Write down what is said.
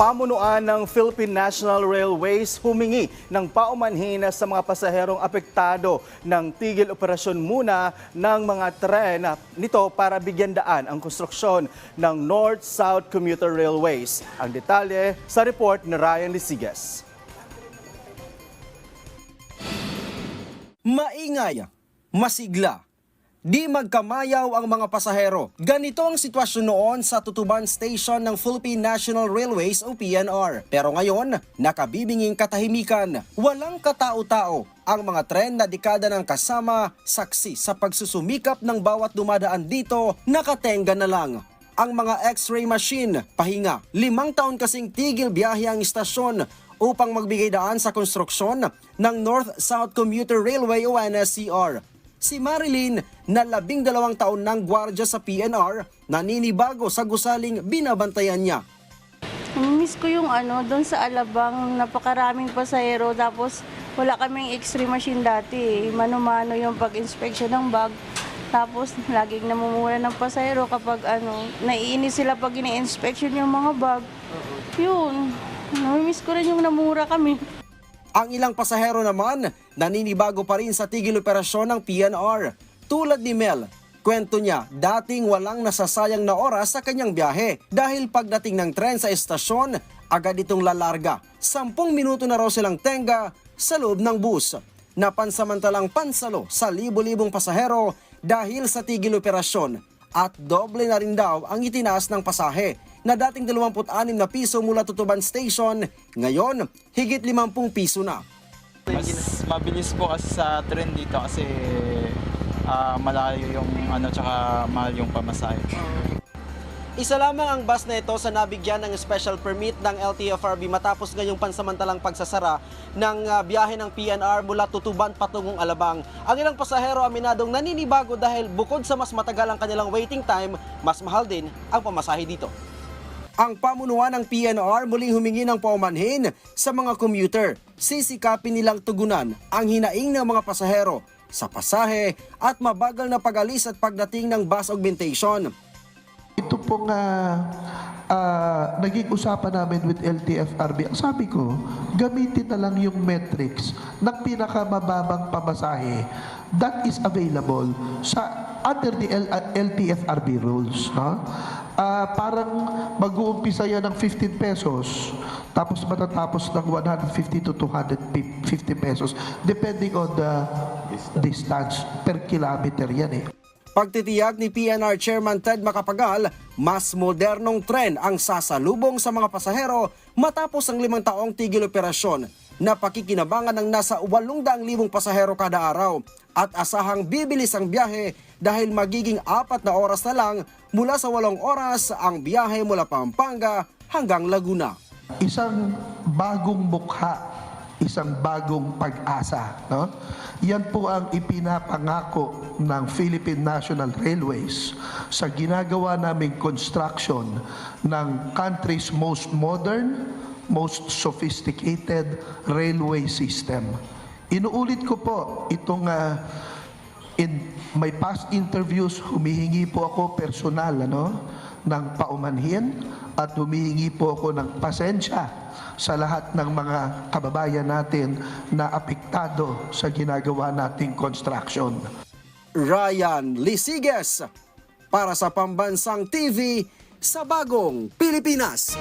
Pamunuan ng Philippine National Railways humingi ng paumanhin sa mga pasaherong apektado ng tigil operasyon muna ng mga tren nito para bigyan daan ang konstruksyon ng North-South Commuter Railways. Ang detalye sa report ni Ryan Lisigas. Maingay, masigla, di magkamayaw ang mga pasahero. Ganito ang sitwasyon noon sa Tutuban Station ng Philippine National Railways o PNR. Pero ngayon, nakabibinging katahimikan. Walang katao-tao ang mga tren na dekada ng kasama, saksi sa pagsusumikap ng bawat dumadaan dito, nakatenga na lang ang mga x-ray machine, pahinga. Limang taon kasing tigil biyahe ang istasyon upang magbigay daan sa konstruksyon ng North-South Commuter Railway o NSCR. Si Marilyn, na labing dalawang taon ng gwardya sa PNR, naninibago sa gusaling binabantayan niya. Miss ko yung ano, doon sa Alabang, napakaraming pasahero, tapos wala kaming x-ray machine dati. eh. Mano-mano yung pag-inspection ng bag. Tapos laging namumura ng pasahero kapag ano, naiinis sila pag ini-inspection yung mga bag. Yun, namimiss ko rin yung namura kami. Ang ilang pasahero naman, naninibago pa rin sa tigil operasyon ng PNR. Tulad ni Mel, kwento niya, dating walang nasasayang na oras sa kanyang biyahe dahil pagdating ng tren sa estasyon, agad itong lalarga. Sampung minuto na raw silang tenga sa loob ng bus. Napansamantalang pansalo sa libo-libong pasahero dahil sa tigil operasyon at doble na rin daw ang itinaas ng pasahe na dating 26 na piso mula Tutuban Station, ngayon higit 50 piso na. Mas mabilis po kasi sa trend dito kasi ah, malayo yung ano tsaka mahal yung pamasahe. Isa lamang ang bus na ito sa nabigyan ng special permit ng LTFRB matapos ngayong pansamantalang pagsasara ng ah, biyahe ng PNR mula Tutuban patungong Alabang. Ang ilang pasahero aminadong naninibago dahil bukod sa mas matagal ang kanilang waiting time, mas mahal din ang pamasahe dito. Ang pamunuan ng PNR muling humingi ng paumanhin sa mga commuter. Sisikapin nilang tugunan ang hinaing ng mga pasahero sa pasahe at mabagal na pag-alis at pagdating ng bus augmentation. Ito pong ah, ah, naging usapan namin with LTFRB. Ang sabi ko, gamitin na lang yung metrics ng pinakamababang pamasahe that is available sa under the L- ah, LTFRB rules. No? Ah, parang mag-uumpisa yan ng 15 pesos tapos matatapos ng 150 to 250 pesos depending on the distance per kilometer yan eh. Pagtitiyag ni PNR Chairman Ted Macapagal, mas modernong tren ang sasalubong sa mga pasahero matapos ang limang taong tigil operasyon na pakikinabangan ng nasa 800,000 pasahero kada araw at asahang bibilis ang biyahe dahil magiging apat na oras na lang mula sa walong oras ang biyahe mula Pampanga hanggang Laguna. isang bagong mukha, isang bagong pag-asa. No? Yan po ang ipinapangako ng Philippine National Railways sa ginagawa naming construction ng country's most modern, most sophisticated railway system. Inuulit ko po itong ah, my past interviews, humihingi po ako personal ano, ng paumanhin at humihingi po ako ng pasensya sa lahat ng mga kababayan natin na apektado sa ginagawa nating construction. Ryan Lisiges para sa Pambansang TV sa Bagong Pilipinas.